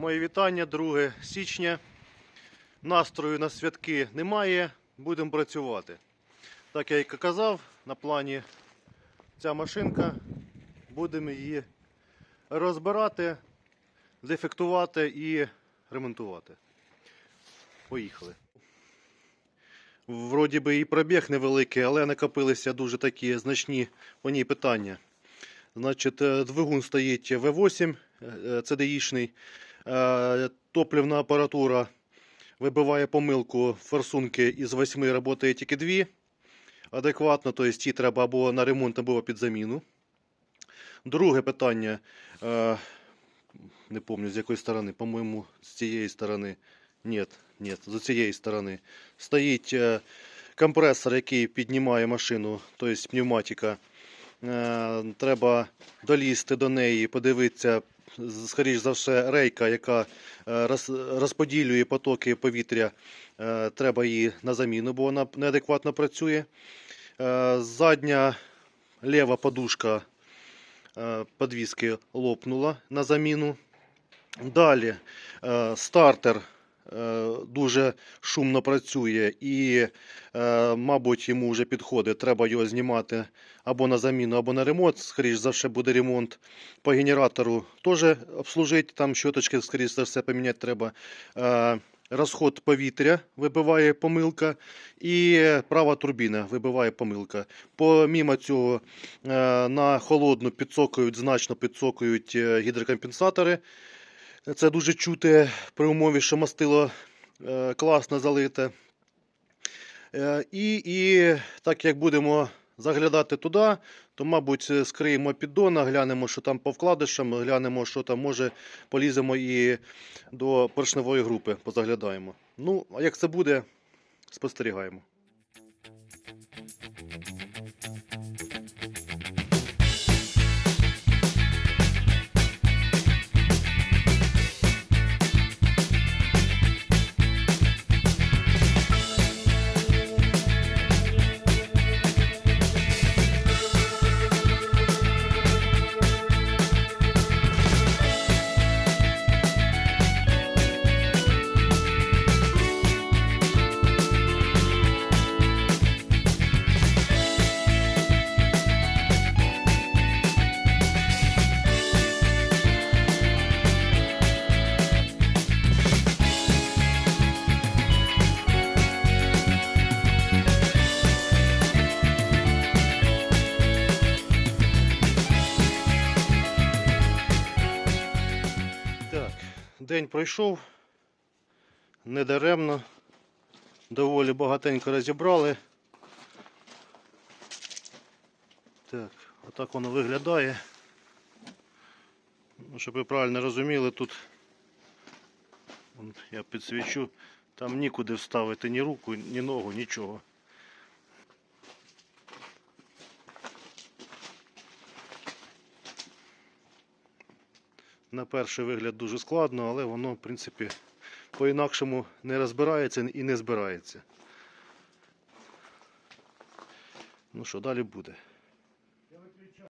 Мої вітання, 2 січня. Настрою на святки немає, будемо працювати. Так я і казав, на плані ця машинка, будемо її розбирати, дефектувати і ремонтувати. Поїхали. Вроді би і пробіг невеликий, але накопилися дуже такі значні по ній питання. Значить, е, двигун стоїть V8 е, CDI-шний. Е, Топливна апаратура вибиває помилку форсунки із 8 працює тільки 2. Адекватно, тобто ті треба або на ремонт, або під заміну. Друге питання. е, Не пам'ятаю з якої сторони, по-моєму, з цієї сторони. Ні, ні, з цієї сторони. Стоїть е, компресор, який піднімає машину, тобто пневматика. Треба долізти до неї, подивитися, скоріш за все, рейка, яка е, розподілює потоки повітря. Е, Треба її на заміну, бо вона неадекватно працює. Е, Задня ліва подушка подвіски лопнула на заміну. Далі стартер дуже шумно працює і, е, мабуть, йому вже підходить. Треба його знімати або на заміну, або на ремонт. Скоріше за все буде ремонт. По генератору теж обслужити, там щоточки, скоріше за все, поміняти треба. Е, Розход повітря вибиває помилка, і права турбіна вибиває помилка. Помімо цього, е, на холодну підсокують, значно підсокують е, гідрокомпенсатори. Це дуже чути при умові, що мастило е, класно залите. Е, І, і так як будемо заглядати туди, то, мабуть, скриємо піддона, глянемо, що там по вкладишам, глянемо, що там може, поліземо і до поршневої групи, позаглядаємо. Ну, а як це буде, спостерігаємо. День пройшов. Недаремно. Доволі багатенько розібрали. Так, отак воно виглядає. Ну, щоб ви правильно розуміли, тут я підсвічу, там нікуди вставити ні руку, ні ногу, нічого. На перший вигляд дуже складно, але воно, в принципі, по-інакшому не розбирається і не збирається. Ну що, далі буде.